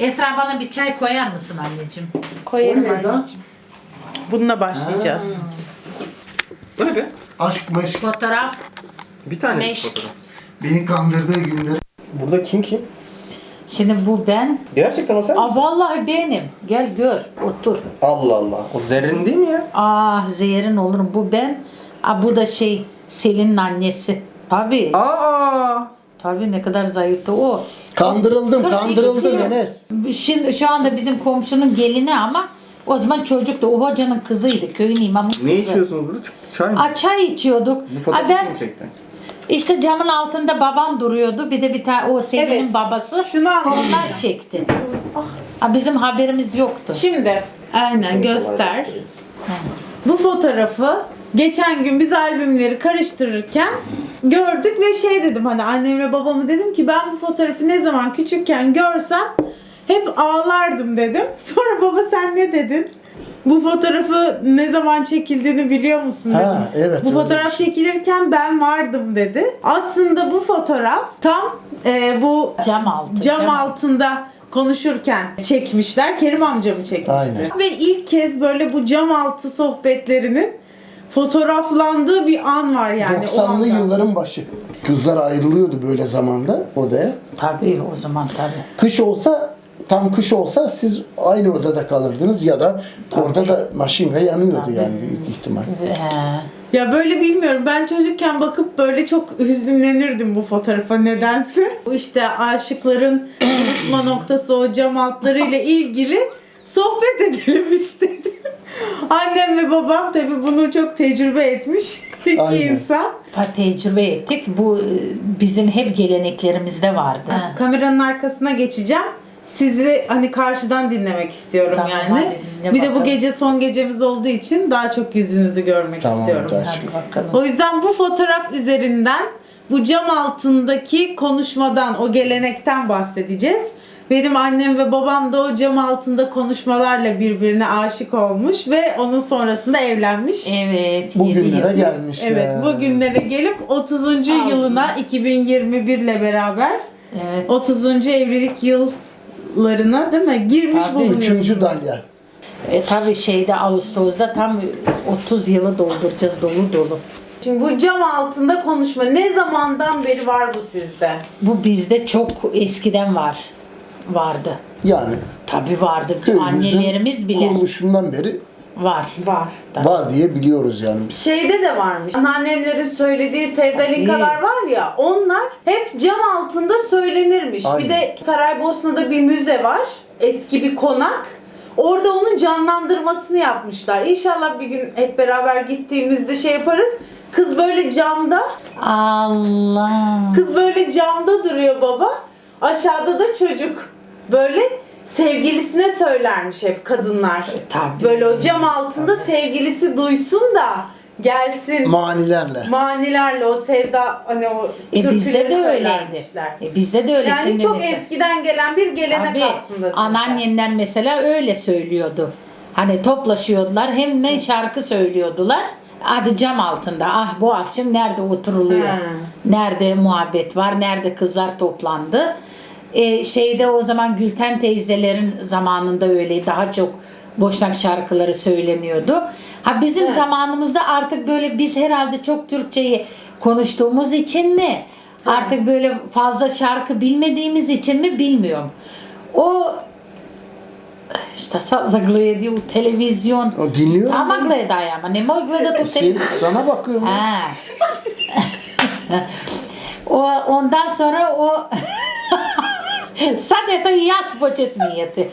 Esra bana bir çay koyar mısın anneciğim? Koyarım O ne lan? anneciğim. Bununla başlayacağız. Bu ne be? Aşk meşk. Fotoğraf. Bir tane Meşk. fotoğraf. Beni kandırdığı günleri. Burada kim kim? Şimdi bu ben. Gerçekten o sen misin? Aa vallahi benim. Gel gör, otur. Allah Allah. O Zerrin değil mi ya? Aa Zehir'in olurum. Bu ben. Aa bu da şey Selin'in annesi. Tabii. Aa! Tabii ne kadar zayıftı o. Kandırıldım, 42 kandırıldım. Enes. Şimdi şu anda bizim komşunun gelini ama o zaman çocuktu. O hocanın kızıydı. Köyün imamın kızı. Ne içiyorsunuz burada? Çay mı? Aa, çay içiyorduk. Bu Aa, fotoğrafı ben kim çekti? işte camın altında babam duruyordu. Bir de bir tane o Selin'in Evet. babası. Şunu anlayayım. Onlar çekti. Aa, bizim haberimiz yoktu. Şimdi aynen göster. Bu fotoğrafı geçen gün biz albümleri karıştırırken gördük ve şey dedim hani annemle babamı dedim ki ben bu fotoğrafı ne zaman küçükken görsem hep ağlardım dedim. Sonra baba sen ne dedin? Bu fotoğrafı ne zaman çekildiğini biliyor musun dedim. Ha, evet, Bu öyle fotoğraf şey. çekilirken ben vardım dedi. Aslında bu fotoğraf tam e, bu Cam altı. cam altında konuşurken çekmişler. Kerim amcamı çekmişti. Aynen. Ve ilk kez böyle bu cam altı sohbetlerinin fotoğraflandığı bir an var yani. o 90'lı anda. yılların başı. Kızlar ayrılıyordu böyle zamanda odaya. Tabii o zaman tabii. Kış olsa tam kış olsa siz aynı odada kalırdınız ya da orada da maşinga yanıyordu yani büyük ihtimal. Ee, Ya böyle bilmiyorum. Ben çocukken bakıp böyle çok hüzünlenirdim bu fotoğrafa nedense. Bu işte aşıkların buluşma noktası o cam altlarıyla ilgili sohbet edelim istedim. Annem ve babam tabii bunu çok tecrübe etmiş iki Aynen. insan. ta- tecrübe ettik. Bu e, bizim hep geleneklerimizde vardı. Ha. Kameranın arkasına geçeceğim. Sizi hani karşıdan dinlemek istiyorum Tamam, yani. hadi dinle bir de bu gece son gecemiz olduğu için daha çok yüzünüzü görmek Tamam, istiyorum. Hadi bakalım. O yüzden bu fotoğraf üzerinden bu cam altındaki konuşmadan, o gelenekten bahsedeceğiz. Benim annem ve babam da o cam altında konuşmalarla birbirine aşık olmuş ve onun sonrasında evlenmiş. Evet. Bu yedi günlere yıl. gelmişler. Evet, bugünlere gelip 30. Allah. yılına 2021 ile beraber Evet. 30. evlilik yıllarına değil mi? Girmiş Tabii. bulunuyorsunuz. Üçüncü dalya. E tabii şeyde Ağustos'ta tam 30 yılı dolduracağız dolu dolu. Şimdi bu cam altında konuşma ne zamandan beri var bu sizde? Bu bizde çok eskiden var. Vardı. Yani Tabii vardı. köyümüzün Annelerimiz bile kuruluşundan beri var. Var. Tabii. var diye biliyoruz yani biz. Şeyde de varmış. Anneannemlerin söylediği sevdalinkalar var ya onlar hep cam altında söylenirmiş. Aynen. Bir de Saraybosna'da bir müze var. Eski bir konak. Orada onun canlandırmasını yapmışlar. İnşallah bir gün hep beraber gittiğimizde şey yaparız. Kız böyle camda, Allah. kız böyle camda duruyor baba. Aşağıda da çocuk. Böyle sevgilisine söylermiş hep kadınlar. Tabii. Böyle o cam altında sevgilisi duysun da gelsin Manilerle. manilerle o sevda hani o E bizde de öyleydi. E bizde de öyle. Yani Şimdi çok mesela- eskiden gelen bir gelenek Tabii. aslında. sizde. Anneannemler mesela öyle söylüyordu. Hani toplaşıyordular hemen şarkı söylüyordular. Adı cam altında. Ah bu akşam nerede oturuluyor? Ha. Nerede muhabbet var? Nerede kızlar toplandı? Ee, şeyde o zaman Gülten teyzelerin zamanında öyle daha çok boşnak şarkıları söyleniyordu. Ha bizim Evet. zamanımızda artık böyle biz herhalde çok Türkçeyi konuştuğumuz için mi? Artık böyle fazla şarkı bilmediğimiz için mi bilmiyorum. O işte zagledi u televizyon. O dinliyor Tama mu? gledaj, ama ne mogu gledati u Sen, televizyon. sana bakıyorum. Ha. o, ondan sonra o Sad je to i ja smijeti.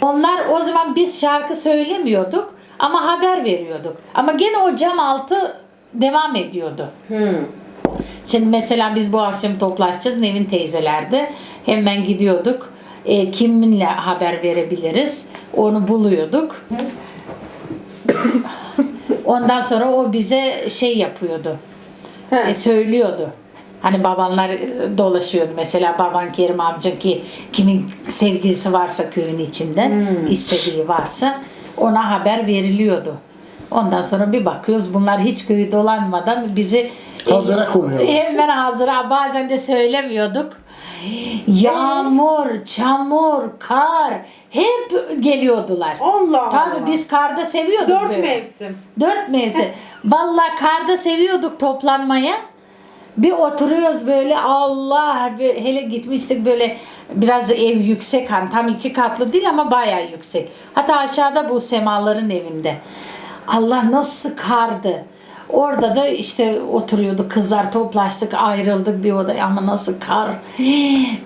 Onlar o zaman biz şarkı söylemiyorduk ama haber veriyorduk. Ama gene o cam altı devam ediyordu. Şimdi mesela biz bu akşam toplaşacağız Nevin teyzelerde. Hemen gidiyorduk. E, kiminle haber verebiliriz? Onu buluyorduk. Ondan sonra o bize şey yapıyordu. He. E, söylüyordu. Hani babanlar e, dolaşıyordu. Mesela baban Kerim amca ki kimin sevgilisi varsa köyün içinde istediği varsa ona haber veriliyordu. Ondan sonra bir bakıyoruz bunlar hiç köyü dolanmadan bizi Hazıra konuyorlar. Hemen hazıra bazen de söylemiyorduk. Yağmur, çamur, kar hep geliyordular. Allah Tabii Allah. biz karda seviyorduk Dört böyle. mevsim. Dört mevsim. Vallahi karda seviyorduk toplanmaya. Bir oturuyoruz böyle Allah hele gitmiştik böyle biraz ev yüksek hani tam iki katlı değil ama bayağı yüksek. Hatta aşağıda bu semaların evinde. Allah nasıl kardı. Orada da işte oturuyorduk kızlar toplaştık ayrıldık bir odaya ama nasıl kar.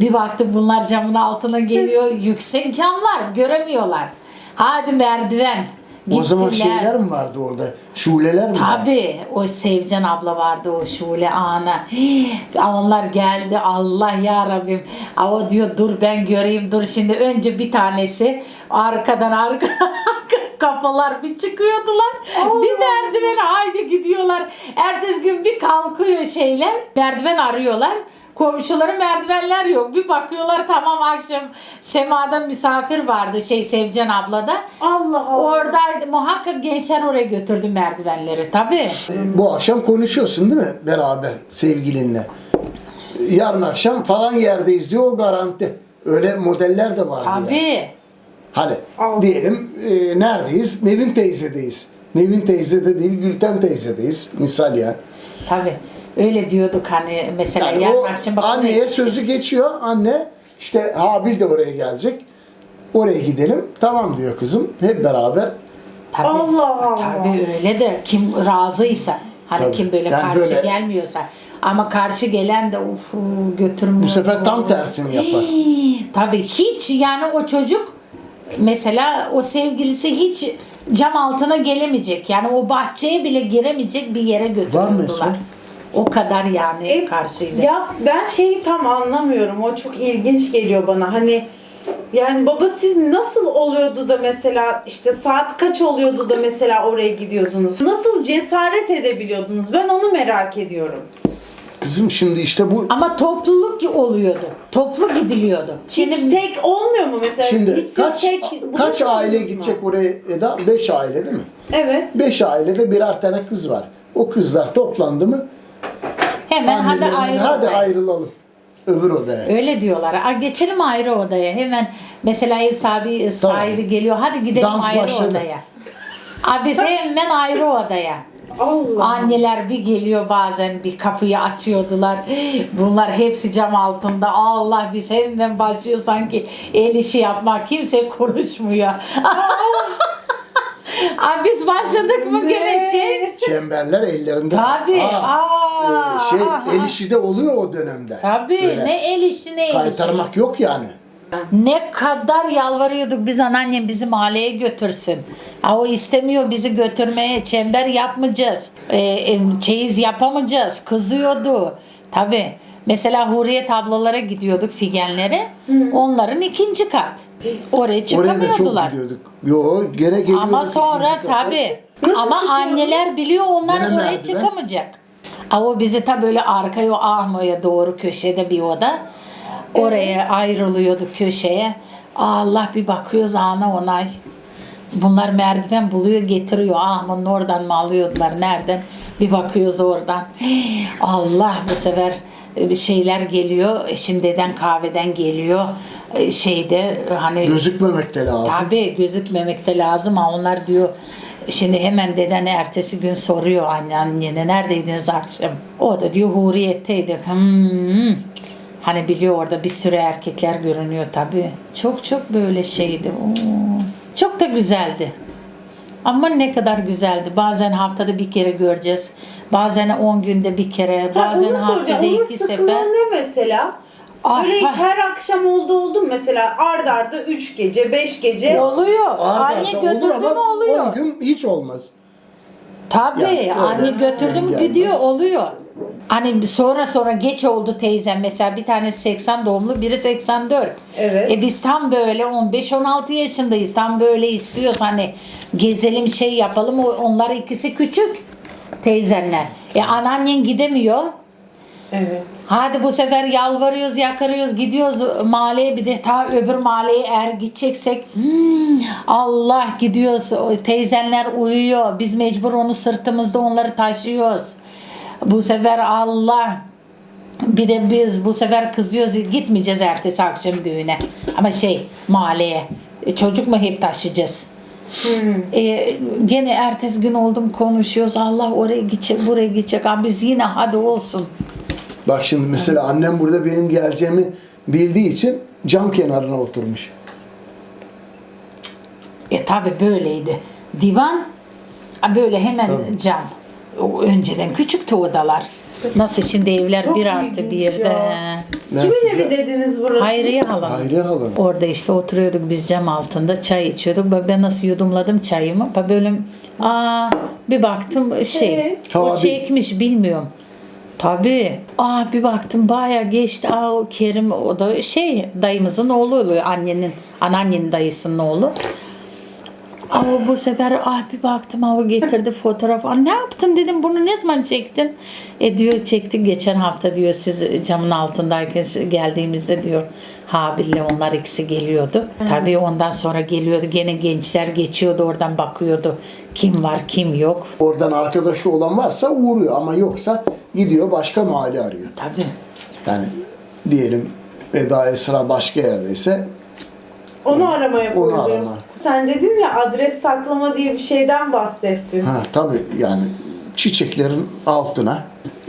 Bir baktık bunlar camın altına geliyor yüksek camlar göremiyorlar. Hadi merdiven. O zaman Gittiler. şeyler mi vardı orada? Şuleler mi? vardı? Tabii o Sevcan abla vardı o Şule ana. Onlar geldi Allah ya Rabbim. Aa, O diyor dur ben göreyim dur şimdi önce bir tanesi arkadan arka kafalar bir çıkıyordular. Bir merdiven haydi gidiyorlar. Ertesi gün bir kalkıyor şeyler. Merdiven arıyorlar. Komşuların merdivenler yok. Bir bakıyorlar tamam akşam Sema'da misafir vardı şey Sevcan ablada. Allah Allah. Oradaydı. Muhakkak gençler oraya götürdü merdivenleri. Tabii. Bu akşam konuşuyorsun değil mi beraber sevgilinle? Yarın akşam falan yerdeyiz diyor o garanti. Öyle modeller de var yani. Tabii. Hadi Allah. diyelim e, neredeyiz? Nevin teyzedeyiz. Nevin teyzede değil Gülten teyzedeyiz. Misal ya. Tabii. Öyle diyorduk hani mesela Yani yarın o akşam bak oraya anneye gideceğiz. sözü geçiyor. Anne işte Habil de oraya gelecek. Oraya gidelim. Tamam diyor kızım. Hep beraber. Tabii. Allah Allah. Tabii öyle de kim razıysa hani Tabii. kim böyle Yani karşı böyle- gelmiyorsa ama karşı gelen de uf götürmüyor. Bu sefer tam tersini yapar. Tabii hiç yani o çocuk mesela o sevgilisi hiç cam altına gelemeyecek. Yani o bahçeye bile giremeyecek bir yere götürüyordular. mesela? O kadar yani E, karşıydı. Ya ben şeyi tam anlamıyorum. O çok ilginç geliyor bana. Hani yani baba siz nasıl oluyordu da mesela işte saat kaç oluyordu da mesela oraya gidiyordunuz? Nasıl cesaret edebiliyordunuz? Ben onu merak ediyorum. Kızım şimdi işte bu Ama topluluk oluyordu. Toplu gidiliyordu. Şimdi Hiç tek olmuyor mu mesela? şimdi Hiç siz kaç tek kaç aile mı? gidecek oraya Eda? Beş aile değil mi? Evet. Beş ailede birer tane kız var. O kızlar toplandı mı? Hemen hadi ayrı hadi odaya. ayrılalım. Öbür odaya. Öyle diyorlar. A, geçelim ayrı odaya. Hemen mesela ev sahibi, sahibi geliyor. Hadi gidelim Dans ayrı başladı. odaya. Abi biz hemen ayrı odaya. Allah. Anneler bir geliyor bazen bir kapıyı açıyordular. Bunlar hepsi cam altında. Allah biz hemen başlıyor sanki el işi yapmak. Kimse konuşmuyor. Abi biz başladık mı gene şey? Çemberler ellerinde. Tabii. Aa, Aa, e, şey aha. el işi de oluyor o dönemde. Tabii. Böyle Ne el işi ne el işi. Kaytarmak yok yani. Ne kadar yalvarıyorduk biz anneannem bizi mahalleye götürsün. Ha, o istemiyor bizi götürmeye. Çember yapmayacağız. E, e, çeyiz yapamayacağız. Kızıyordu. Tabi. Mesela Hurriyet ablalara gidiyorduk figenlere. Onların ikinci kat. Oraya Oraya da çok çıkamıyordular. gidiyorduk. Yo gene geliyorduk. Ama sonra. Nasıl Ama anneler biliyor onlar Gene oraya merdiven. çıkamayacak. Ama o bizi ta böyle arkaya o ahmoya doğru köşede bir oda. Oraya ayrılıyorduk köşeye. Allah bir bakıyoruz ana onay. Bunlar merdiven buluyor getiriyor. Ahmanın oradan mı alıyordular nereden? Bir bakıyoruz oradan. Allah bu sefer şeyler geliyor. Şimdiden kahveden geliyor. E, Şeyde hani Gözükmemek de lazım. Tabii gözükmemek de lazım ama onlar diyor şimdi hemen deden ertesi gün soruyor anne annene neredeydiniz akşam? O da diyor Huriyet'teydi. Hmm. Hani biliyor orada bir sürü erkekler görünüyor tabii. Çok çok böyle şeydi. Oo. Çok da güzeldi. Ama ne kadar güzeldi. Bazen haftada bir kere göreceğiz. Bazen 10 günde bir kere. Ha, Bazen onu soracağım. haftada Onun iki sıklığı sefer. ne mesela? Ah, Böyle ha. hiç her akşam oldu oldu mu? mesela ard arda 3 gece 5 gece Oluyor. Arda Anne arda götürdü olur mü ama oluyor. 10 gün hiç olmaz. Tabii Yani öyle anne götürdüm gelmez. gidiyor oluyor. Hani sonra sonra geç oldu teyzem mesela bir tanesi 80 doğumlu biri 84. Evet. E biz tam böyle 15-16 yaşındayız tam böyle istiyoruz hani gezelim şey yapalım onlar ikisi küçük teyzemler. E anneannen gidemiyor. Evet. Hadi bu sefer yalvarıyoruz, yakarıyoruz, gidiyoruz mahalleye bir de ta öbür mahalleye eğer gideceksek hmm, Allah gidiyoruz. Teyzenler uyuyor. Biz mecbur onu sırtımızda onları taşıyoruz. Bu sefer Allah Bir de biz bu sefer kızıyoruz gitmeyeceğiz ertesi akşam düğüne. Ama şey mahalleye. E, Çocuk mu hep taşıyacağız? E, gene ertesi gün oldum konuşuyoruz. Allah oraya gidecek, buraya gidecek. Abi biz yine hadi olsun. Bak şimdi mesela annem burada benim geleceğimi bildiği için cam kenarına oturmuş. E tabi böyleydi. Divan a, böyle hemen cam. O, önceden küçüktü odalar. Nasıl şimdi evler Çok bir artı ilginç bir de. ya. Ben Kimin size- evi dediniz burası? Hayriye halam. Hayriye halam. Orada işte oturuyorduk biz cam altında çay içiyorduk. Bak Ben nasıl yudumladım çayımı. Bak Böyle aa bir baktım şey Ee? o Tabii. çekmiş bilmiyorum. Tabii. Aa bir baktım bayağı geçti. Aa o Kerim o da şey dayımızın oğlu oluyor. Annenin, anneannenin dayısının oğlu. Ama bu sefer ah bir baktım o getirdi fotoğraf. Aa, ne yaptın dedim bunu ne zaman çektin? E diyor çektik geçen hafta diyor siz camın altındayken geldiğimizde diyor Habil'le onlar ikisi geliyordu. Tabii ondan sonra geliyordu gene gençler geçiyordu oradan bakıyordu kim var kim yok. Oradan arkadaşı olan varsa uğruyor ama yoksa gidiyor başka mahalle arıyor. Tabii. Yani diyelim Eda Esra başka yerdeyse Onu aramaya Onu arama. Sen dedin ya adres saklama diye bir şeyden bahsettin. ha tabii yani çiçeklerin altına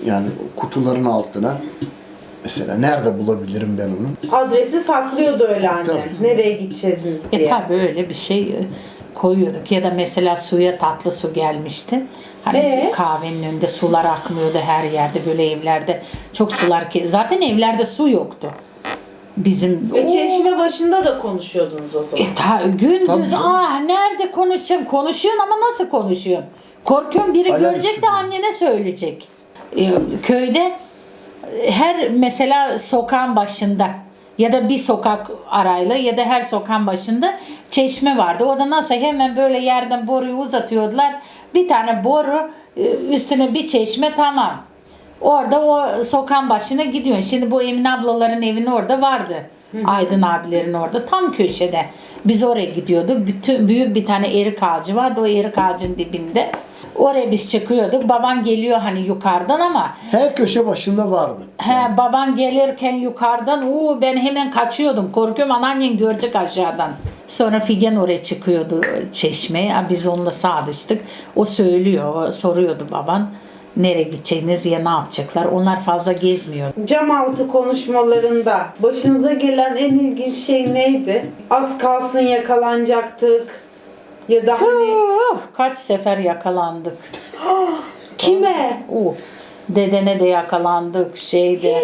yani kutuların altına mesela nerede bulabilirim ben onu? Adresi saklıyordu öyle anne. Tabii. Nereye gideceğiz diye. E tabii öyle bir şey e, koyuyorduk ya da mesela suya tatlı su gelmişti. Hani Ee? kahvenin önünde sular akmıyordu her yerde böyle evlerde çok sular ki zaten evlerde su yoktu. Bizim Ve çeşme başında da konuşuyordunuz o zaman. E ta, gündüz Tabii canım. ah nerede konuşacağım? Konuşuyorsun ama nasıl konuşuyorsun? Korkuyorum biri Hala görecek de düşünüyorum. annene söyleyecek. E, köyde her mesela sokağın başında ya da bir sokak arayla ya da her sokağın başında çeşme vardı. O da nasıl hemen böyle yerden boruyu uzatıyordular. Bir tane boru e, üstüne bir çeşme tamam. Orada o sokağın başına gidiyorsun. Şimdi bu Emin ablaların evinin orada vardı. Aydın abilerin orada tam köşede. Biz oraya gidiyorduk. Bütün büyük bir tane erik ağacı vardı. O erik ağacın dibinde. Oraya biz çıkıyorduk. Baban geliyor hani yukarıdan ama Her köşe başında vardı. he baban gelirken yukarıdan uu ben hemen kaçıyordum. Korkuyorum anneannen görecek aşağıdan. Sonra Figen oraya çıkıyordu çeşmeye. Ha, Biz onunla sadıçtık. O söylüyor, soruyordu baban. Nereye gideceğiniz ya ne yapacaklar. Onlar fazla gezmiyor. Cam altı konuşmalarında başınıza gelen en ilginç şey neydi? Az kalsın yakalanacaktık. Ya da hani Uh, kaç sefer yakalandık. kime? Uh, dedene de yakalandık şeyde.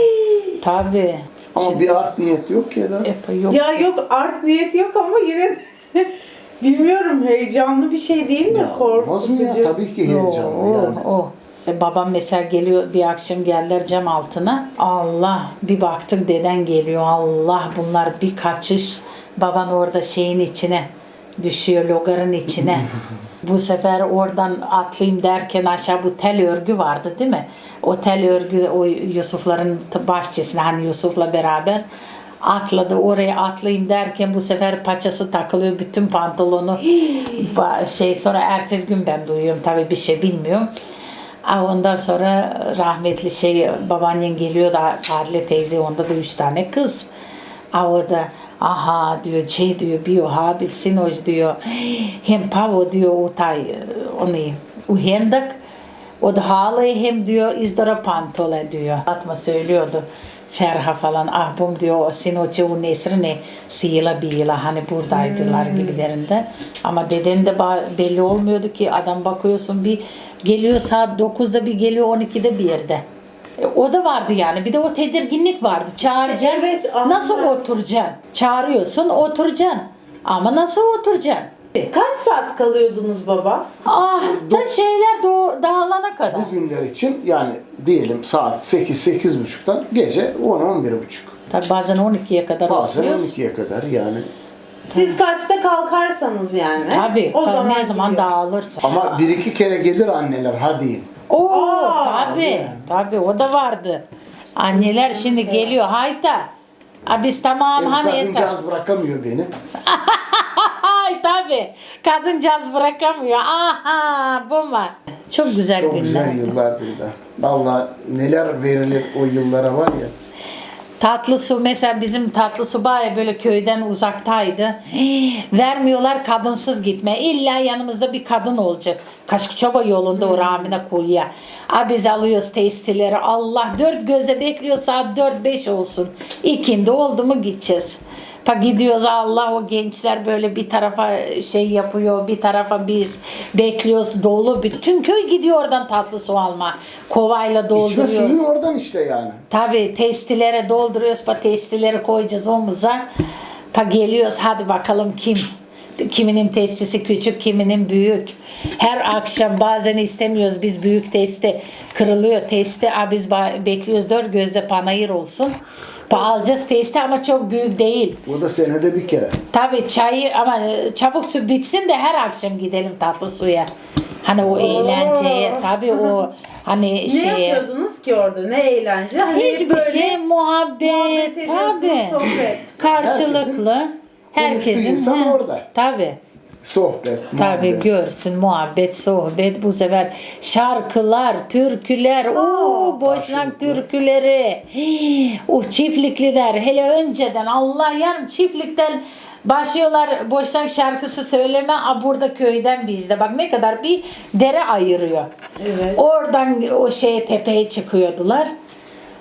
Tabii. Ama bir art niyet yok ya da. Epey yok. Ya yok art niyet yok ama yine de bilmiyorum heyecanlı bir şey değil mi? Ya olmaz mı ya? Korkutucu. Tabii ki heyecanlı O, yani. o. E, Babam mesela geliyor bir akşam geldiler cam altına. Allah bir baktık deden geliyor. Allah bunlar bir kaçış. Baban orada şeyin içine düşüyor logarın içine. bu sefer oradan atlayayım derken aşağı bu tel örgü vardı değil mi? O tel örgü o Yusufların bahçesine hani Yusuf'la beraber atladı oraya atlayayım derken bu sefer paçası takılıyor bütün pantolonu şey sonra ertesi gün ben duyuyorum tabii bir şey bilmiyorum. Ondan sonra rahmetli şey babaannen geliyor da Adile teyze onda da üç tane kız. O da aha diyor şey diyor bio habil sinoş diyor hem pavo diyor utay onu uhendak o da halayı hem diyor izdara pantole diyor. Atma söylüyordu. Ferha falan ah bum diyor sinoçu u nesrini sıyla bila hani buradaydılar gibilerinde. Ama deden de belli olmuyordu ki adam bakıyorsun bir geliyor saat 9'da bir geliyor 12'de bir yerde. E, o da vardı yani. Bir de o tedirginlik vardı. Çağıracaksın. evet, nasıl oturacaksın? Çağırıyorsun oturacaksın. Ama nasıl oturacaksın? Kaç saat kalıyordunuz baba? Ah da şeyler doğ- dağılana kadar. Bu günler için yani diyelim saat 8-8.30'dan gece 10-11.30. Tabii bazen 12'ye kadar Bazen oturuyoruz. 12'ye kadar yani. Siz kaçta kalkarsanız yani. Tabii. O zaman ne zaman gidiyor. dağılırsa. Ama bir iki kere gelir anneler hadi. Oo Aa, tabii. Tabii o da vardı. Anneler şimdi geliyor. Hayta. Ha, biz tamam Benim hani yeter. kadıncağız bırakamıyor beni. Ay tabii. Kadıncağız bırakamıyor. Aha bu var. Çok güzel Çok günler. güzel yıllardır da. Vallahi neler verilir o yıllara var ya. Tatlı su mesela bizim tatlı su bayağı böyle köyden uzaktaydı. Vermiyorlar kadınsız gitme. İlla yanımızda bir kadın olacak. Kaşıkçoba yolunda o Ramine Kuyu'ya. Abi biz alıyoruz testileri. Allah dört göze bekliyor saat dört beş olsun. İkindi oldu mu gideceğiz. Pa gidiyoruz Allah o gençler böyle bir tarafa şey yapıyor bir tarafa biz bekliyoruz dolu bütün köy gidiyor oradan tatlı su alma kovayla İçme dolduruyoruz. suyu oradan işte yani. Tabii testilere dolduruyoruz. Pa testileri koyacağız omuza. Pa geliyoruz hadi bakalım kim? Kiminin testisi küçük, kiminin büyük. Her akşam bazen istemiyoruz biz büyük testi kırılıyor testi. Aa, biz bekliyoruz dört gözle panayır olsun. Alacağız testi ama çok büyük değil. O da senede bir kere. Tabii çayı ama e, çabuk su bitsin de her akşam gidelim tatlı suya. Hani o eğlenceye tabii o hani Ne şeye. yapıyordunuz ki orada? Ne eğlence? Hani Hiçbir böyle şey muhabbet, muhabbet ediyorsunuz, tabii. sohbet. Karşılıklı. Herkesin Herkesin insan ha, orada. Tabii. Sohbet, Tabii muhabbet. görsün muhabbet, sohbet bu sefer şarkılar, türküler, o boşnak türküleri, hii, o çiftlikliler hele önceden Allah yarım çiftlikten başlıyorlar boşnak şarkısı söyleme a burada köyden bizde bak ne kadar bir dere ayırıyor. Evet. Oradan o şeye tepeye çıkıyordular.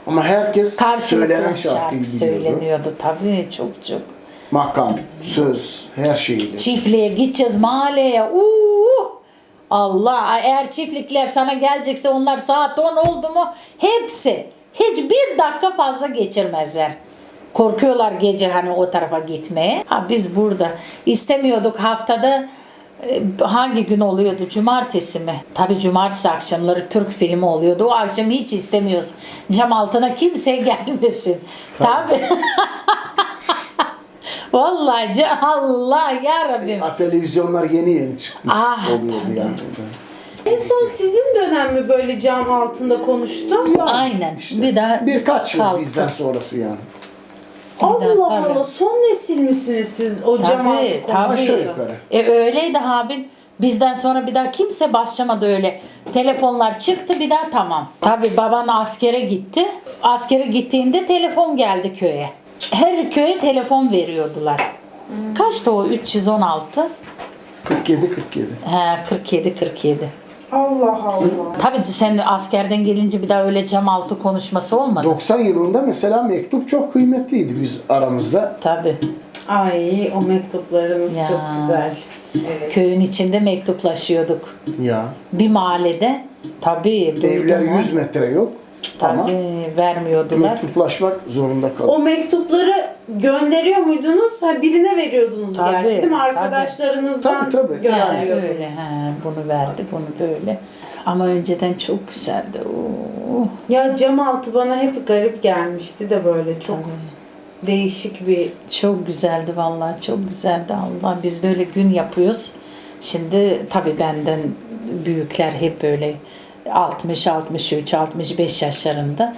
Ama herkes Karşılıklı söylenen şarkı, biliyordu. söyleniyordu tabii çok çok. Makam, söz, her şeydi. Çiftliğe gideceğiz mahalleye. Uuu! Allah eğer çiftlikler sana gelecekse onlar saat 10 oldu mu hepsi hiçbir dakika fazla geçirmezler. Korkuyorlar gece hani o tarafa gitmeye. Ha biz burada istemiyorduk haftada e, hangi gün oluyordu? Cumartesi mi? Tabii cumartesi akşamları Türk filmi oluyordu. O akşam hiç istemiyoruz. Cam altına kimse gelmesin. Tabii. Vallahi Allah ya Rabbim. Ha, televizyonlar yeni yeni çıkmış Ah, oluyordu tabii. yani. En son sizin dönem mi böyle cam altında konuştu? Aynen. İşte bir daha birkaç yıl kalktı. bizden sonrası yani. Allah tabii. Allah son nesil misiniz siz o cam altı Tabii, konuşuyor? tabii. Aşağı yukarı. E öyleydi Habil. Bizden sonra bir daha kimse başlamadı öyle. Telefonlar çıktı bir daha tamam. Tabii baban askere gitti. Askere gittiğinde telefon geldi köye. Her köye telefon veriyordular. Kaçtı o 316? 47 47. He 47 47. Allah Allah. Tabii sen askerden gelince bir daha öyle cam altı konuşması olmadı. 90 yılında mesela mektup çok kıymetliydi biz aramızda. Tabii. Ay o mektuplarınız Ya. çok güzel. Evet. Köyün içinde mektuplaşıyorduk. Ya. Bir mahallede tabii Evler o. 100 metre yok. Ama Tabii vermiyordular. mektuplaşmak zorunda kaldık. O mektupları gönderiyor muydunuz? Ha, birine veriyordunuz Tabii, gerçi değil mi? tabii. Arkadaşlarınızdan Tabii, tabii. Yani gönderiyordunuz. öyle he, bunu verdi bunu böyle. Ama önceden çok güzeldi. Oo. Ya cam altı bana hep garip gelmişti de böyle çok değişik bir Çok güzeldi vallahi çok güzeldi Allah. Biz böyle gün yapıyoruz. Şimdi tabii benden büyükler hep böyle 60, 63, 65 yaşlarında.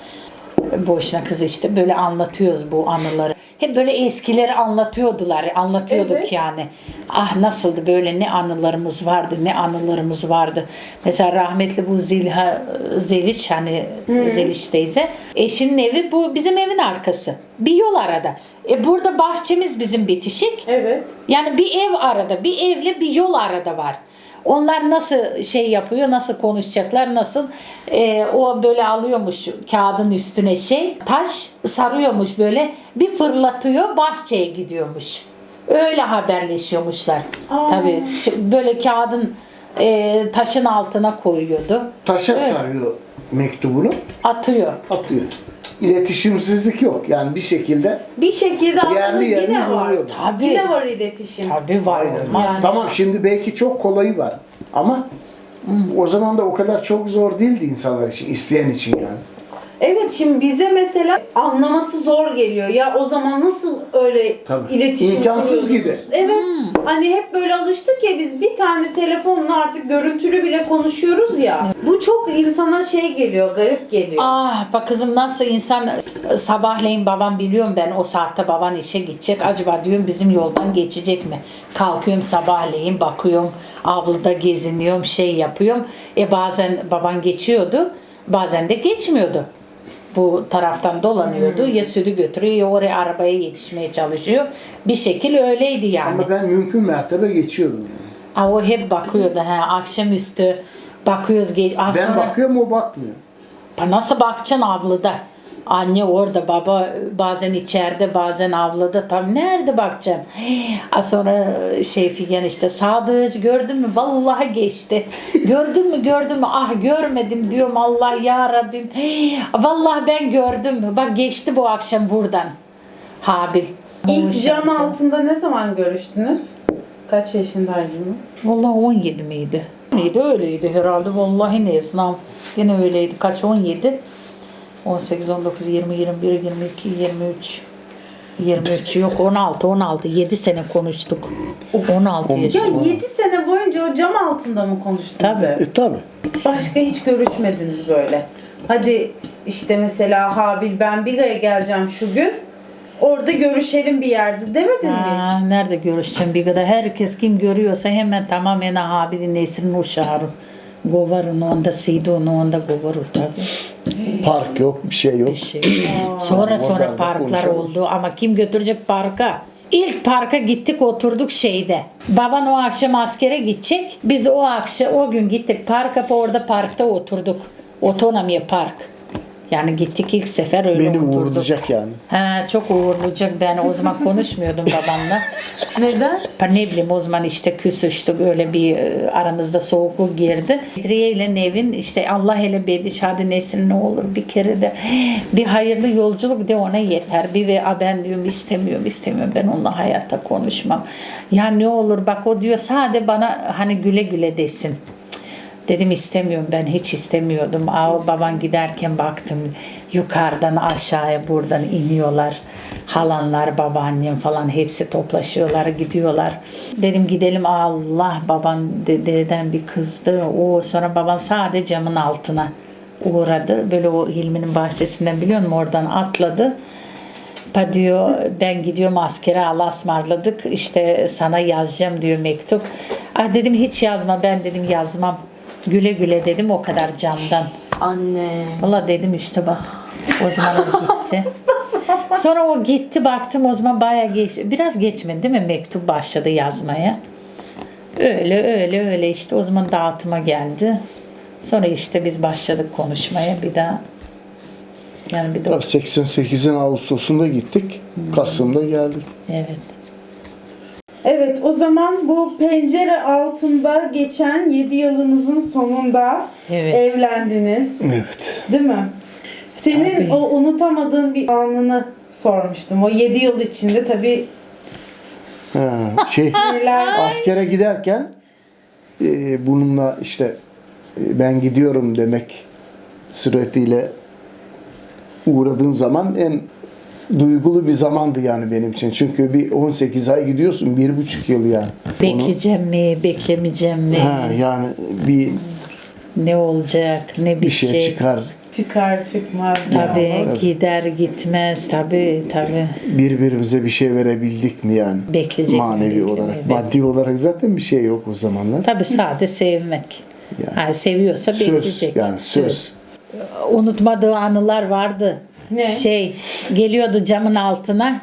Boşuna kız işte böyle anlatıyoruz bu anıları. Hep böyle eskileri anlatıyordular, anlatıyorduk Evet. yani. Ah nasıldı böyle ne anılarımız vardı, ne anılarımız vardı. Mesela rahmetli bu Zilha, Zeliç hani Zeliç teyze. Eşinin evi bu bizim evin arkası. Bir yol arada. E burada bahçemiz bizim bitişik. evet. Yani bir ev arada, bir evle bir yol arada var. Onlar nasıl şey yapıyor, nasıl konuşacaklar, nasıl e, o böyle alıyormuş kağıdın üstüne şey, taş sarıyormuş böyle, bir fırlatıyor, bahçeye gidiyormuş. Öyle haberleşiyormuşlar. Aa. Tabii böyle kağıdın e, taşın altına koyuyordu, Taşa sarıyor mektubunu, atıyor. atıyor. İletişimsizlik yok. Yani bir şekilde Bir şekilde aslında Yerli yine var. buluyordu. Tabii. Yine var iletişim. Tabii var Aynen. olmaz. Tamam şimdi belki çok kolayı var. Ama o zaman da o kadar çok zor değildi insanlar için, isteyen için yani. Evet şimdi bize mesela anlaması zor geliyor. Ya o zaman nasıl öyle Tabii. iletişim İmkansız kuruyordunuz? gibi. Evet. Hani hep böyle alıştık ya biz bir tane telefonla artık görüntülü bile konuşuyoruz ya. Bu çok insana şey geliyor, garip geliyor. Ah bak kızım nasıl insan sabahleyin babam biliyorum ben o saatte baban işe gidecek. Acaba diyorum bizim yoldan geçecek mi? Kalkıyorum sabahleyin bakıyorum avluda geziniyorum şey yapıyorum. E bazen baban geçiyordu bazen de geçmiyordu. Bu taraftan dolanıyordu. Ya sütü götürüyor ya oraya arabaya yetişmeye çalışıyor. Bir şekil öyleydi yani. Ama ben mümkün mertebe geçiyordum. yani. Ha, o hep bakıyordu. Ha, akşamüstü bakıyoruz. Ge- Ben sonra- bakıyorum o bakmıyor. Nasıl bakacaksın avluda? Anne orada, baba bazen içeride, bazen avluda. Tam nerede bakacaksın? Az sonra şey Figen işte Sadıç gördün mü? Vallahi geçti. Gördün mü? Gördün mü? Ah görmedim diyorum Allah ya Rabbim. Vallahi ben gördüm. Bak geçti bu akşam buradan. Habil. İlk cam altında ne zaman görüştünüz? Kaç yaşındaydınız? Vallahi 17 miydi? Miydi öyleydi herhalde. Vallahi ne sınav. Yine öyleydi. Kaç 17? 18, 19, 20, 21, 22, 23. 23 yok 16 16 7 sene konuştuk. 16 Ya yaşında. 7 sene boyunca o cam altında mı konuştunuz? Tabii. E tabi. Başka hiç görüşmediniz böyle. Hadi işte mesela Habil ben Biga'ya geleceğim şu gün. Orada görüşelim bir yerde demedin mi hiç? nerede görüşeceğim bir kadar. Herkes kim görüyorsa hemen tamamen Habil'in Nesrin uşağı. Govarın onda Sidon onda govaru tabii. Park yok, bir şey yok. Bir şey. sonra sonra parklar konuşalım. oldu ama kim götürecek parka? İlk parka gittik oturduk şeyde. Baban o akşam askere gidecek. Biz o akşam o gün gittik parka orada parkta oturduk. Otonomiye park. Yani gittik ilk sefer öyle Beni oturduk. uğurlayacak yani. Ha, çok uğurlayacak ben o zaman konuşmuyordum babamla. Neden? Ben ne bileyim o zaman işte küsüştük öyle bir e, aramızda soğukluk girdi. Bedriye ile Nevin işte Allah hele Bediş hadi Nesin ne olur bir kere de bir hayırlı yolculuk de ona yeter. Bir ve "A, ben diyorum istemiyorum istemiyorum ben onunla hayatta konuşmam. Ya ne olur bak o diyor sade bana hani güle güle desin. Dedim istemiyorum ben hiç istemiyordum. Aa, baban giderken baktım yukarıdan aşağıya buradan iniyorlar. Halanlar, babaannem falan hepsi toplaşıyorlar, gidiyorlar. Dedim gidelim Allah baban de- dededen bir kızdı. O sonra baban sadece camın altına uğradı. Böyle o Hilmi'nin bahçesinden biliyor musun oradan atladı. Pa diyor ben gidiyorum askere Allah'a ısmarladık işte sana yazacağım diyor mektup. Ah dedim hiç yazma ben dedim yazmam. Güle güle dedim o kadar camdan. Anne. Valla dedim işte bak o zaman o gitti. Sonra o gitti baktım o zaman baya geç biraz geçmedi değil mi mektup başladı yazmaya. Öyle öyle öyle işte o zaman dağıtıma geldi. Sonra işte biz başladık konuşmaya bir daha. Yani bir de Tabii 88'in Ağustos'unda gittik. Kasım'da geldik. evet. Evet o zaman bu pencere altında geçen 7 yılınızın sonunda Evet. evlendiniz. Evet. Değil mi? Senin Tabii. o unutamadığın bir anını sormuştum. O 7 yıl içinde tabii Ha, şey askere giderken e, bununla işte e, ben gidiyorum demek suretiyle uğradığım zaman en duygulu bir zamandı yani benim için. Çünkü bir 18 ay gidiyorsun, bir buçuk yıl yani. Onu- Bekleyeceğim mi, beklemeyeceğim mi? ha, yani bir Ne olacak, ne bir şey çıkar. çıkar çıkmaz. Tabii Tabii. gider gitmez tabii tabii. Birbirimize bir şey verebildik mi yani? Bekleyecek Manevi miydik, olarak. evet. Maddi olarak zaten bir şey yok o zamanlar. Tabii sade sevmek. Yani. Yani seviyorsa Söz bekleyecek. yani söz. Unutmadığı anılar vardı. Ne? Şey geliyordu camın altına.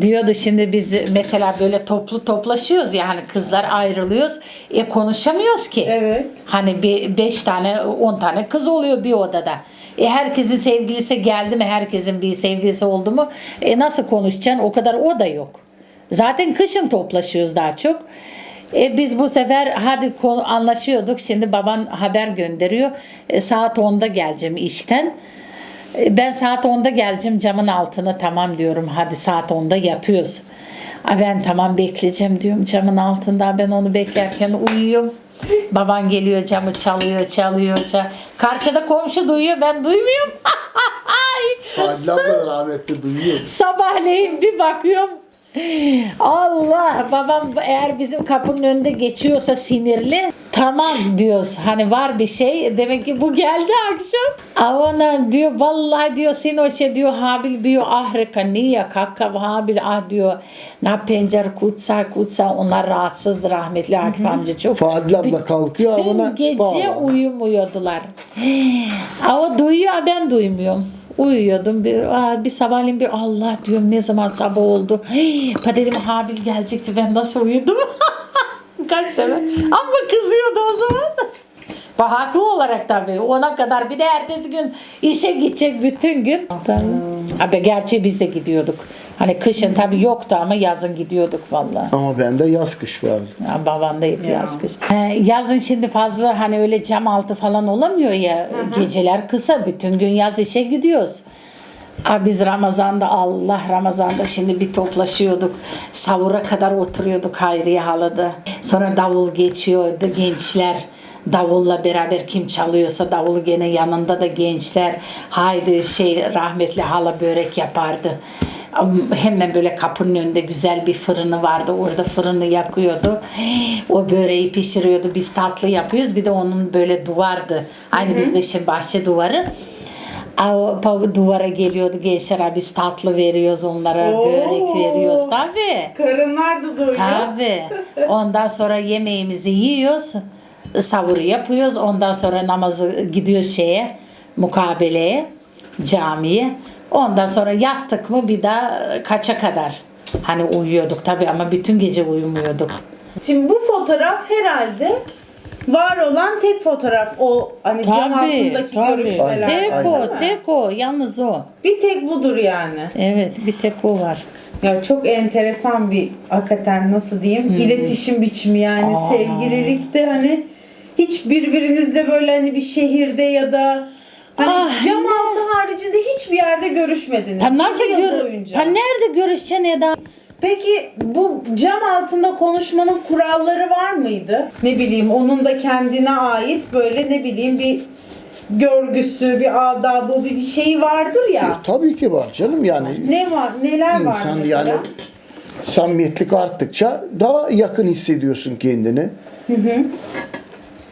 Diyordu şimdi biz mesela böyle toplu toplaşıyoruz ya hani kızlar ayrılıyoruz. E konuşamıyoruz ki. Evet. Hani bir beş tane, on tane kız oluyor bir odada. E herkesin sevgilisi geldi mi? Herkesin bir sevgilisi oldu mu? E nasıl konuşacaksın? O kadar o da yok. Zaten kışın toplaşıyoruz daha çok. E biz bu sefer hadi anlaşıyorduk. Şimdi baban haber gönderiyor. E saat 10'da geleceğim işten. E Ben saat 10'da geleceğim camın altına tamam diyorum. Hadi saat 10'da yatıyoruz. Ay ben tamam bekleyeceğim diyorum camın altında. Ben onu beklerken uyuyorum. Baban geliyor camı çalıyor çalıyor. çal- Karşıda komşu duyuyor ben duymuyorum. Ay, Fadil abla rahmetli duyuyor. Sabahleyin bir bakıyorum Allah babam eğer bizim kapının önünde geçiyorsa sinirli tamam diyoruz. Hani var bir şey demek ki bu geldi akşam. Avana diyor vallahi diyor şey diyor Habil diyor ahrika niye kakka Habil ah diyor na pencere kutsa kutsa onlar rahatsızdı rahmetli Akif amca çok. Fadil abla kalkıyor Tüm avına gece uyumuyordular. Ama duyuyor ben duymuyorum. Uyuyordum bir, bir sabahleyin bir Allah diyorum ne zaman sabah oldu. Hey, dedim Habil gelecekti ben nasıl uyudum. Kaç sene. Ama kızıyordu o zaman. Haklı olarak tabii. Ona kadar bir de ertesi gün işe gidecek bütün gün. Tabii. Abi gerçi biz de gidiyorduk. Hani kışın tabii yoktu ama yazın gidiyorduk vallahi. Ama bende yaz kış vardı. Ya baban da hep yaz kış. Ee, yazın şimdi fazla hani öyle cam altı falan olamıyor ya. Geceler kısa. Bütün gün yaz işe gidiyoruz. Aa, biz Ramazan'da Allah Ramazan'da şimdi bir toplaşıyorduk. Savura kadar oturuyorduk Hayriye halada. Sonra davul geçiyordu gençler. Davulla beraber kim çalıyorsa davul gene yanında da gençler. Haydi şey rahmetli hala börek yapardı. Hemen böyle kapının önünde güzel bir fırını vardı. Orada fırını yakıyordu. O böreği pişiriyordu. Biz tatlı yapıyoruz. Bir de onun böyle duvardı. Aynı bizde şimdi bahçe duvarı. Aa, O pa- duvara geliyordu gençler. "Aa, Biz tatlı veriyoruz onlara. Oo. Börek veriyoruz. Tabii. Karınlar da doyuyor. Tabii. Ondan sonra yemeğimizi yiyoruz. Savuru yapıyoruz. Ondan sonra namazı gidiyoruz şeye, mukabeleye, camiye. Ondan sonra yattık mı bir daha kaça kadar? Hani uyuyorduk tabii ama bütün gece uyumuyorduk. Şimdi bu fotoğraf herhalde var olan tek fotoğraf. O hani cam altındaki görüşmeler. Tek o, tek o. Yalnız o. Bir tek budur yani. Evet, bir tek o var. Ya çok enteresan bir hakikaten nasıl diyeyim iletişim biçimi yani Aa. sevgililikte hani hiç birbirinizle böyle hani bir şehirde ya da hani Ah, cam altı haricinde hiçbir yerde görüşmediniz. Ha nasıl gör ha nerede görüşeceksin Eda? Peki bu cam altında konuşmanın kuralları var mıydı? Ne bileyim onun da kendine ait böyle ne bileyim bir görgüsü, bir adabı, bir bir şeyi vardır ya. Tabii ki var canım yani. Ne var? Neler var İnsan yani samimiyetlik arttıkça daha yakın hissediyorsun kendini.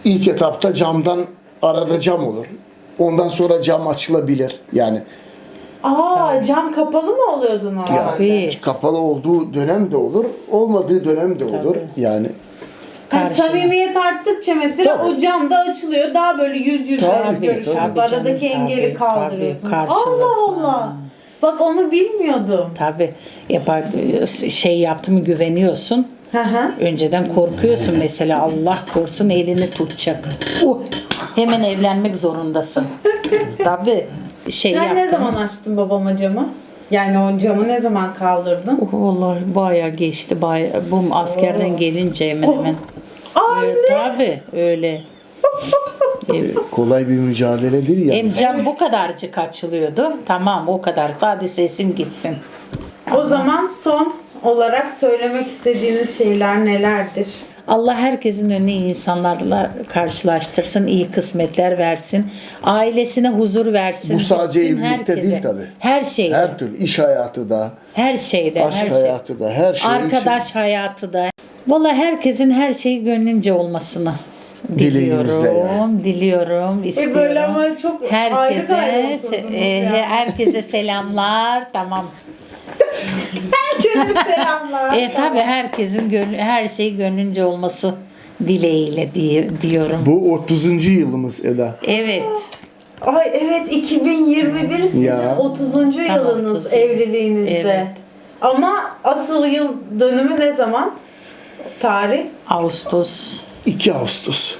İlk etapta camdan arada cam olur. Ondan sonra cam açılabilir. Yani Aa cam kapalı mı oluyordu normalde? ya, Tabii. kapalı olduğu dönem de olur, olmadığı dönem de olur. Yani Yani Karşına. samimiyet arttıkça mesela Tabii. o cam da açılıyor. Daha böyle yüz yüze Tabii, görüşürüz. tabii Aradaki canım, engeli tabii, kaldırıyorsunuz. tabii, karşılıklı. Allah Allah. Bak onu bilmiyordum. Tabii. Yapar, şey yaptı mı güveniyorsun. Hı hı. Önceden korkuyorsun mesela Allah korusun elini tutacak. Uh, hemen evlenmek zorundasın. Tabii. Şey Sen ne yaptım. zaman açtın babama camı? Yani o camı ne zaman kaldırdın? Oh, vallahi bayağı geçti. Bayağı, bu askerden gelince hemen hemen. Anne! Evet, tabii öyle. Evet. kolay bir mücadele değil yani. Hem cam bu kadarcık açılıyordu. Tamam o kadar. Sadece sesim gitsin. O zaman son olarak söylemek istediğiniz şeyler nelerdir? Allah herkesin önüne iyi insanlarla karşılaştırsın, iyi kısmetler versin, ailesine huzur versin. Bu sadece Bütün evlilikte herkese. değil tabii. Her şeyde, her, Her türlü iş hayatı da, şeyde, aşk her şey. hayatı da, her şey Arkadaş hayatı da. Valla herkesin her şeyi gönlünce olmasını diliyorum, yani. diliyorum, istiyorum. E böyle ama çok ayrı herkese se- oturdunuz e, yani. herkese selamlar. Tamam. Herkese selamlar. E tabi herkesin gönlü, her şey gönlünce olması dileğiyle diye diyorum. Bu 30. yılımız Eda. Evet. Ay evet 2021 sizin Ya. 30. Tam yılınız 30. evliliğinizde. Evet. Ama asıl yıl dönümü ne zaman? Tarih? Ağustos. 2 Ağustos.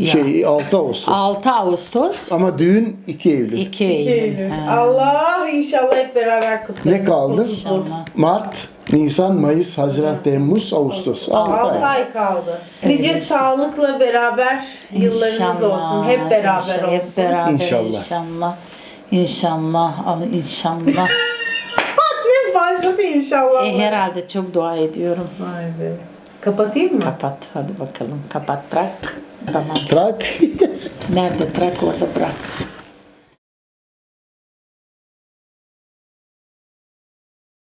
Ya. Şey 6 Ağustos. 6 Ağustos. Ama düğün 2 Eylül. 2 2 Eylül. Eylül. Ha. Allah inşallah hep beraber kutlarız. Ne kaldı? İnşallah. Mart, Nisan, Mayıs, Haziran, Temmuz, Ağustos. 6 6 ay. ay kaldı. Nice Evet. sağlıkla beraber yıllarınız İnşallah. olsun. Hep beraber İnşallah, olsun. Hep beraber İnşallah. inşallah. İnşallah. Al inşallah. Ne başladı inşallah. e, herhalde çok dua ediyorum. Vay be. Kapatayım mı? Kapat. Hadi bakalım. Kapat trak. Tamam. Trak. Nerede trak orada bırak.